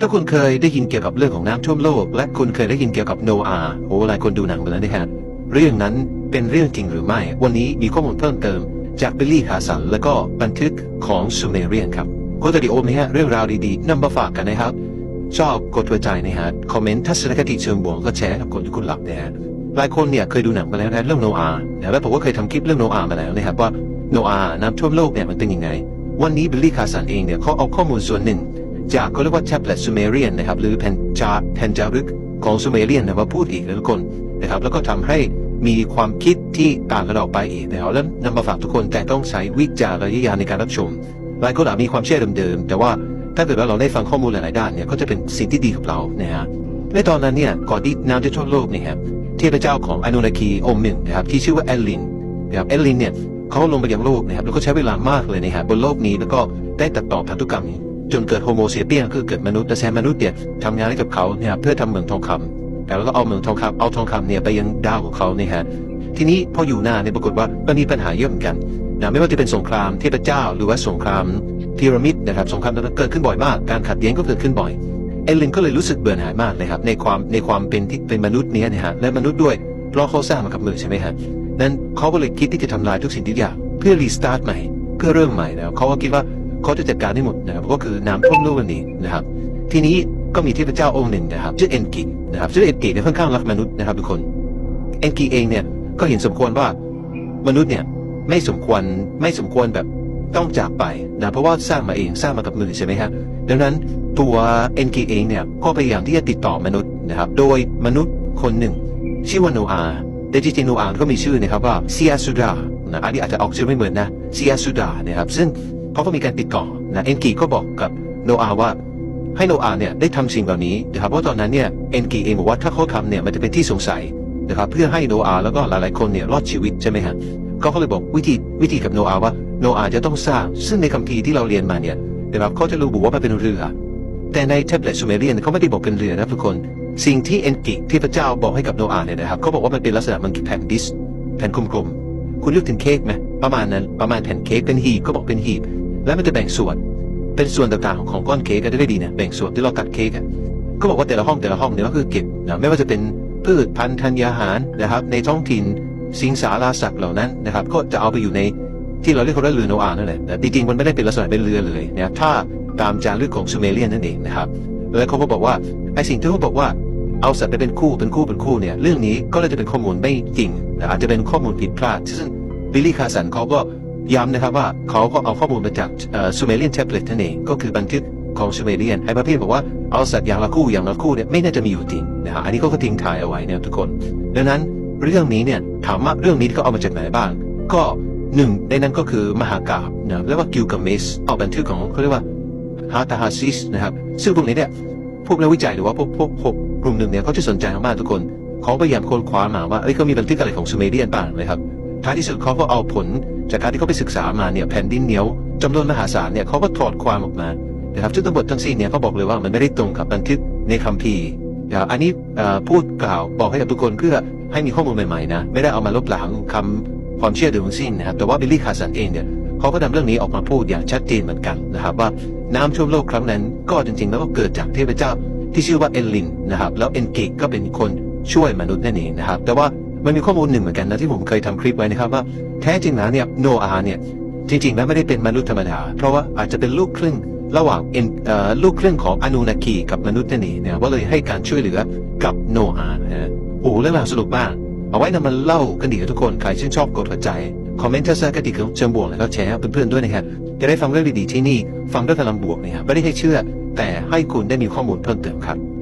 ถ้าคุณเคยได้ยินเกี่ยวกับเรื่องของน้ำท่วมโลก และคุณเคยได้ยินเกี่ยวกับโนอาห์โอ้หลายคนดูหนังไปแล้วนะฮะเรื่องนั้นเป็นเรื่องจริงหรือไม่ วันนี้มีข้อมูลเพิ่มเติม จากบิลลี่ฮาสันและก็บันทึกของซูเมเรียนครับโคตรดีโอมนะฮะเรื่องราวดีๆนำมาฝากกันนะครับ ชอบกดหัวใจนะฮะคอมเมนต์ทัศนคติเชิงบวกก็แชร์กับคนที่คุณรักนะฮะหลายคนเนี่ยเคยดูหนังมาแล้วนะเรื่องโนอาห์นะและผมก็เคยทำคลิปเรื่องโนอาห์มาแล้วนะครับว่าโนอาห์น้ำท่วมโลกเนี่ยมันเป็นยังไง วันนี้บิลลี่คาสันเองเนี่ยเขาเอาข้อมูลส่วนหนึ่ง จากเขาเรียกว่าแท็บเล็ตซูเมเรียนนะครับหรือแผ่นจาแผ่นจารึกของซูเมเรียนนะมาพูดอีกนะทุกคนนะครับแล้วก็ทำให้มีความคิดที่ต่างกันออกไปอีกนะครับแล้วนำมาฝากทุกคนแต่ต้องใช้วิจารณญาณในการรับชมหลายคนอาจมีความเชื่อเดิมๆแต่ว่าถ้าเกิดว่าเราได้ฟังข้อมูลหลายๆด้านเนี่ยก็จะเป็นสิ่งที่ดีกับเรานะฮะในตอนนั้นเนี่ยก่อนที่น้ำจะท่วมโลกเนี่ยครับเทพเจ้าของอนุนาคีองค์หนึ่งนะครับที่ชื่อว่าแอลลินนะครับแอลลินเนี่ยเขาลงไปยังโลกนะครับแล้วก็ใช้เวลามากเลยนะครับบนโลกนี้แล้วก็ได้ตัดต่อพันธุกรรม จนเกิดโฮโมเซเปียนคือเกิดมนุษย์แต่แซมมนุษย์เนี่ยทำงานให้กับเขาเนี่ยเพื่อทำเหมืองทองคำแล้วก็เอาเหมืองทองคำเอาทองคำเนี่ยไปยังดาวของเขาเนี่ยฮะทีนี้พออยู่นานเนี่ยปรากฏว่ามันมีปัญหาเยอะเหมือนกันนะไม่ว่าจะเป็นสงครามเทพเจ้า หรือว่าสงครามพีระมิดนะครับสงครามนั้นเกิดขึ้นบ่อยมาก การขัดแย้งก็เกิดขึ้นบ่อยเอลินก็เลยรู้สึกเบื่อหน่ายมากเลยครับในความในความเป็นที่เป็นมนุษย์เนี้นะฮะและมนุษย์ด้วยเพราะเขาสร้างมากับมือใช่ไหมฮะนั้นเขาก็เลยคิดที่จะทำลายทุกสิ่งทุกอย่างเพื่อรีสตาร์ทใหม่เพื่อเริ่มใหม่แล้วเขาก็คิดว่า เขาจะจัดการได้หมดนะครับก็คือน้ำท่วมโลกนนี้นะครับ ทีนี้ก็มีเทพเจ้าองค์หนึ่งนะครับชื่อเอนกินะครับชื่อเอนกิเนี่ยค่อนข้างรักมนุษย์นะครับทุกคนเอนกิเองเนี่ยก็เห็นสมควรว่ามนุษย์เนี่ยไม่สมควรไม่สมควรแบบต้องจากไปนะเพราะว่าสร้างมาเองสร้างมากับมือใช่ไหมครับดังนั้นตัวเอนกิเองเนี่ยก็พยายามที่จะติดต่อมนุษย์นะครับโดยมนุษย์คนหนึ่ง ชื่อว่าโนอาห์แต่จริงๆโนอาห์ก็มีชื่อนะครับว่าเซียสุดานะอันนี้อาจจะออกชื่อไม่เหมือนนะเซียสุดานะครับซึ่ง เขาก็มีการติดต่อนะเอนกีก็บอกกับโนอาว่า ให้โนอาเนี่ยได้ทำสิ่งเหล่านี้นะครับเพราะตอนนั้นเนี่ยเอนกีเองบอกว่าถ้าเขาทำเนี่ยมันจะเป็นที่สงสัยนะครับเพื่อให้โนอาแล้วก็หลายๆคนเนี่ยรอดชีวิตใช่ไหมฮะเขาเลยบอกวิธีวิธีกับโนอาว่าโนอาจะต้องสร้างซึ่งในคัมภีร์ที่เราเรียนมาเนี่ยนะครับเขาจะรู้บอกว่ามันเป็นเรือ แต่ในแท็บเล็ตซูเมเรียนเขาไม่ได้บอกเป็นเรือนะทุกคนสิ่งที่เอนกิที่พระเจ้าบอกให้กับโนอาเนี่ยนะครับเขาบอกว่ามันเป็นลักษณะมันคือแผ่นดิสแผ่นกลมๆคุณนึกถึงเค้กไหมประมาณนั้นประมาณแผ่นเค้กเป็นหีบก็บอกเป็นหีบ แล้วมันจะแบ่งส่วน เป็นส่วนต่างๆของของก้อนเค้กก็ได้ดีเนี่ยแบ่งส่วนที่เราตัดเค้กอะก็บอกว่าแต่ละห้องแต่ละห้องเนี่ยก็คือเก็บนะไม่ว่าจะเป็นพืชพันธุ์ธัญญาหารนะครับ ในท้องถิ่นสิงสาราสัตว์เหล่านั้นนะครับ ก็จะเอาไปอยู่ในที่เราเรียกเขาว่าเรือโนอาห์นั่นแหละแต่จริงๆมันไม่ได้เป็นลักษณะเป็นเรือเลยนะครับถ้าตามจารึกของซูเมเรียนนั่นเองนะครับแล้วเขาก็บอกว่าไอ้สิ่งที่เขาบอกว่าเอาสัตว์ไปเป็นคู่เป็นคู่เป็นคู่เนี่ยเรื่องนี้ก็เลยจะเป็นข้อมูลไม่จริงนะอาจจะเป็นข้อมูลผิดพลาดซึ่งบิลลี่คาสันเขาก็ ย้ำนะครับว่าเขาก็เอาข้อมูลมาจากซูเมเรียนแท็บเล็ตนั่นเองก็คือบันทึกของซูเมเรียนไอ้ประเภทบอกว่าเอาสัตว์อย่างละคู่อย่างละคู่เนี่ยไม่น่าจะมีอยู่จริงนะฮะอันนี้เขาก็ทิ้งทายเอาไว้เนะครับทุกคน ดังนั้นเรื่องนี้เนี่ยถามว่าเรื่องนี้ก็เอามาจากไหนบ้าง ก็หนึ่งในนั้นก็คือมหากาบนะเรียกว่ากิลกาเมสเอาบันทึกของเขาเรียกว่าฮาตาฮาซิสนะครับซึ่งพวกนี้เนี่ยพวกนักวิจัยหรือว่าพวกพวกพวกกลุ่มหนึ่งเนี่ยเขาจะสนใจมากทุกคนเขาพยายามค้นคว้ามาว่าเอ้ยเขามีบันทึกอะไรของซูเมเรียนบ้างนะครับ ท้ายที่สุดเขาก็เอาผล จากการที่เขาไปศึกษามาเนี่ยแผ่นดินเหนียวจำนวนมหาศาลเนี่ยเขาก็ถอดความออกมานะครับซึ่งทั้งหมดทั้งสิ้นเนี่ยเขาบอกเลยว่ามันไม่ได้ตรงกับบันทึกในคัมภีร์นะครับอันนี้พูดกล่าวบอกให้กับทุกคนเพื่อให้มีข้อมูลใหม่ๆนะไม่ได้เอามาลบล้างคำความเชื่อเดิมทั้งสิ้นนะครับแต่ว่าบิลลี่คาสันเองเนี่ยเขาก็นำเรื่องนี้ออกมาพูดอย่างชัดเจนเหมือนกันนะครับว่าน้ำท่วมโลกครั้งนั้น ก็จริงๆแล้วก็เกิดจากเทพเจ้าที่ชื่อว่าเอลลินนะครับแล้วเอนเกกก็เป็นคนช่วยมนุษย์นั่นเองนะครับแต่ว่า มันมีข้อมูลหนึ่งเหมือนกันนะที่ผมเคยทำคลิปไว้นะครับว่าแท้จริงแล้วเนี่ยโนอาเนี่ยจริงๆแล้วไม่ได้เป็นมนุษย์ธรรมดา เพราะว่าอาจจะเป็นลูกครึ่งระหว่างเอ่อลูกครึ่งของอนูนาคีกับมนุษย์นั่นเนี่ยว่าเลยให้การช่วยเหลือกับโนอาห์นะฮะโอ้เรื่องราวสนุกมากเอาไว้นำมาเล่ากันดีทุกคนใครชื่นชอบกดหัวใจคอมเมนต์ทัศนคติของเชิงบวกแล้วก็แชร์เพื่อนๆด้วยนะครับจะได้ฟังเรื่องดีๆที่นี่ ฟังด้วยพลังบวกนะครับไม่ได้ให้เชื่อ แต่ให้คุณได้มีข้อมูลเพิ่มเติมครับ